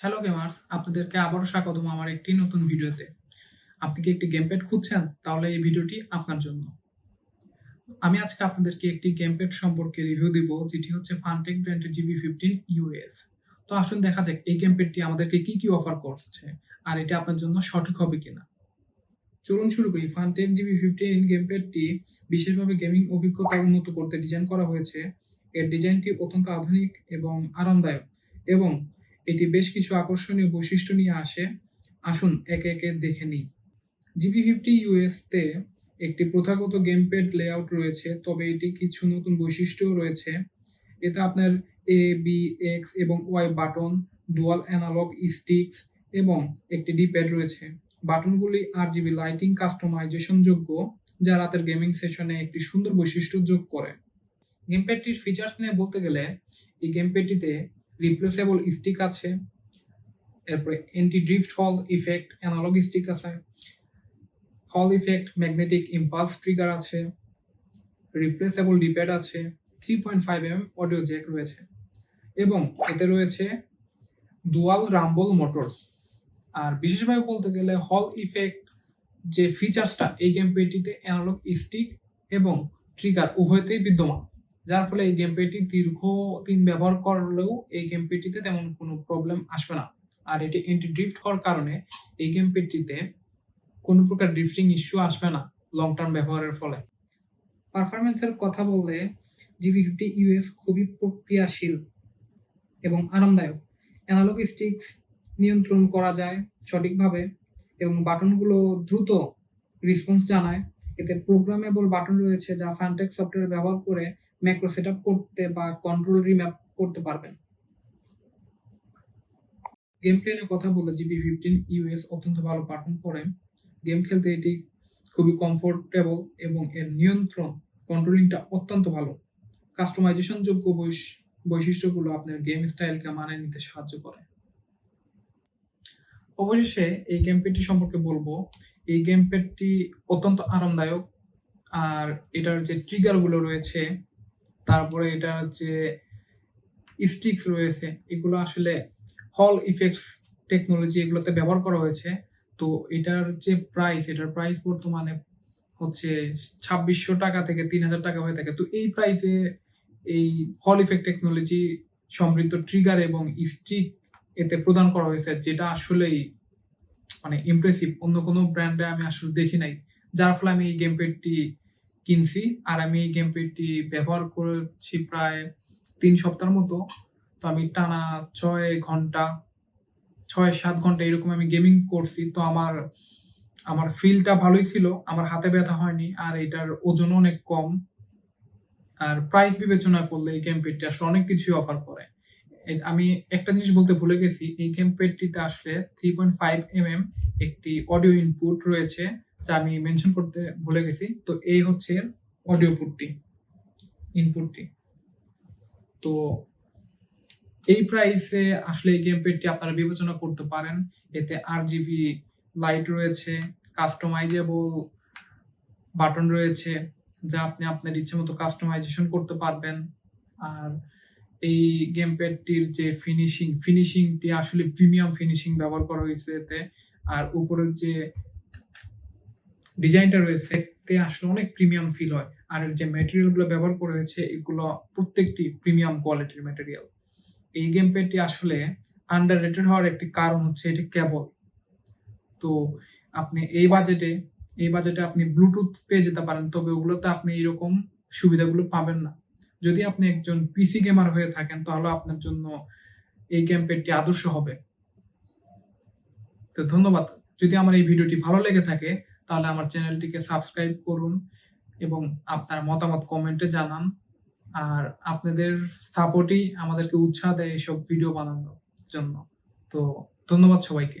Hello gamers আপনাদেরকে আবারও স্বাগতম আমার একটি নতুন ভিডিওতে। আপনি কি একটি গেম প্যাড খুঁজছেন? তাহলে এই ভিডিওটি আপনার জন্য। আমি আজকে আপনাদেরকে একটি গেম প্যাড সম্পর্কে রিভিউ দিব, যেটি হচ্ছে ফানটেক ব্র্যান্ডের জিবি ফিফটিন ইউএস তো আসুন দেখা যাক, এই গেম প্যাডটি আমাদেরকে কি কি অফার করছে, আর এটা আপনার জন্য সঠিক হবে কিনা। চলুন শুরু করি। ফানটেক জিবি ফিফটিন গেম প্যাডটি বিশেষভাবে গেমিং অভিজ্ঞতা উন্নত করতে ডিজাইন করা হয়েছে। এর ডিজাইনটি অত্যন্ত আধুনিক এবং আরামদায়ক এবং এটি বেশ কিছু আকর্ষণীয় বৈশিষ্ট্য নিয়ে আসে। আসুন একে একে দেখে নিই। জিবি ফিফটি ইউএসতে একটি প্রথাগত গেম প্যাড লেআউট রয়েছে, তবে এটি কিছু নতুন বৈশিষ্ট্যও রয়েছে। এতে আপনার এ বি এক্স এবং Y button dual analogue sticks এবং একটি ডি প্যাড রয়েছে। বাটনগুলি আর জিবি লাইটিং কাস্টমাইজেশন যোগ্য, যা রাতের গেমিং সেশনে একটি সুন্দর বৈশিষ্ট্য যোগ করে। গেম প্যাডটির ফিচার্স নিয়ে বলতে গেলে, এই গেম প্যাডটিতে রিপ্লেসেবল স্টিক আছে, এরপরে anti drift Hall effect analog stick আছে Hall effect magnetic impulse trigger আছে রিপ্লেসেবল ডিপ্যাড আছে three point five M audio jack রয়েছে এবং এতে রয়েছে ডুয়াল রাম্বল মোটরস আর বিশেষভাবে বলতে গেলে হল ইফেক্ট যে ফিচার্সটা এই গেম পেটিতে অ্যানালগ স্টিক এবং ট্রিগার উভয়তেই বিদ্যমান। যার ফলে এই গেম পেটি দীর্ঘ দিন ব্যবহার করলেও এই গেম পেটিতে তেমন কোনো প্রবলেম আসবে না। আর এটি এন্টি ড্রিফট হওয়ার কারণে এই গেম পেটিতে কোনো প্রকার ড্রিফটিং ইস্যু আসবে না লং টার্ম ব্যবহারের ফলে। পারফরমেন্সের কথা বললে জিবি ফিফটি ইউএস খুবই প্রক্রিয়াশীল এবং আরামদায়ক। অ্যানালগ স্টিক্স নিয়ন্ত্রণ করা যায় সঠিকভাবে এবং বাটনগুলো দ্রুত রেসপন্স জানায়। এতে প্রোগ্রামেবল বাটন রয়েছে যা ফ্যান্টেক সফটওয়্যার ব্যবহার করে ম্যাক্রো সেট করতে বা কন্ট্রোল রিম্যাপ করতে পারবেন। গেম প্লে নিয়ে কথা বলে জিবি ফিফটিন ইউএস অত্যন্ত ভালো পারফর্ম করে। গেম খেলতে এটি খুবই কমফোর্টেবল এবং এর নিয়ন্ত্রণ কন্ট্রোলিংটা অত্যন্ত ভালো। কাস্টমাইজেশন যোগ্য বৈশিষ্ট্যগুলো আপনার গেম স্টাইলকে মানিয়ে নিতে সাহায্য করে। অবশেষে এই গেম প্যাডটি সম্পর্কে বলব। এই গেম প্যাডটি অত্যন্ত আরামদায়ক। আর এটার যে ট্রিগারগুলো রয়েছে তারপরে এটার যে স্টিক্স রয়েছে। এগুলো আসলে হল ইফেক্টস টেকনোলজি এগুলোতে ব্যবহার করা হয়েছে। তো এটার যে প্রাইস এটার প্রাইস বর্তমানে হচ্ছে ছাব্বিশশো টাকা থেকে তিন হাজার টাকা হয়ে থাকে। তো এই প্রাইসে এই হল ইফেক্ট টেকনোলজি সমৃদ্ধ ট্রিগার এবং স্টিক এতে প্রদান করা হয়েছে, যেটা আসলেই মানে ইমপ্রেসিভ অন্য কোনো ব্র্যান্ডে আমি আসলে দেখি নাই। যার ফলে আমি এই গেম প্যাডটি কিনছি আর আমি এই গেম প্যাডটি ব্যবহার করেছি প্রায় তিন সপ্তাহের মতো। তো আমি টানা ছয় ঘণ্টা, ছয় সাত ঘণ্টা এরকম আমি গেমিং করছি। তো আমার আমার ফিলটা ভালোই ছিল, আমার হাতে ব্যথা হয়নি আর এটার ওজন অনেক কম। আর প্রাইস বিবেচনা করলে এই গেম প্যাডটি আসলে অনেক কিছুই অফার করে। আমি একটা জিনিস বলতে ভুলে গেছি, এই গেম প্যাডটিতে আসলে three point five M M একটি অডিও ইনপুট রয়েছে। যা আমি মেনশন করতে ভুলে গেছি। তো এই হচ্ছে অডিও পুটটি ইনপুটটি তো এই প্রাইসে আসলে এই গেম প্যাডটি আপনারা বিবেচনা করতে পারেন। এতে আর জিবি লাইট রয়েছে কাস্টমাইজেবল বাটন রয়েছে, যা আপনি আপনার ইচ্ছে মতো কাস্টমাইজেশন করতে পারবেন। আর এই গেম প্যাডটির যে ফিনিশিং ফিনিশিংটি আসলে প্রিমিয়াম ফিনিশিং ব্যবহার করা হয়েছে এতে। আর উপরের যে ডিজাইনটা রয়েছে এতে আসলে অনেক প্রিমিয়াম ফিল হয়। আর যে ম্যাটেরিয়ালগুলো ব্যবহার করা হয়েছে, এগুলো প্রত্যেকটি প্রিমিয়াম কোয়ালিটির ম্যাটেরিয়াল এই গেম প্যাডটি আসলে আন্ডার রেটেড হওয়ার একটি কারণ হচ্ছে এটি কেবল তো আপনি এই বাজেটে এই বাজেটে আপনি ব্লুটুথ পেয়ে যেতে পারেন, তবে ওগুলোতে আপনি এরকম সুবিধাগুলো পাবেন না। যদি আপনি একজন পিসি গেমার হয়ে থাকেন, তাহলে আপনার জন্য এই গেম প্যাডটি আদর্শ হবে। তো ধন্যবাদ। যদি আমার এই ভিডিওটি ভালো লেগে থাকে তাহলে আমার চ্যানেলটিকে সাবস্ক্রাইব করুন এবং আপনার মতামত কমেন্টে জানান। আর আপনাদের সাপোর্টই আমাদেরকে উৎসাহ দেয় এইসব ভিডিও বানানোর জন্য। তো ধন্যবাদ সবাইকে।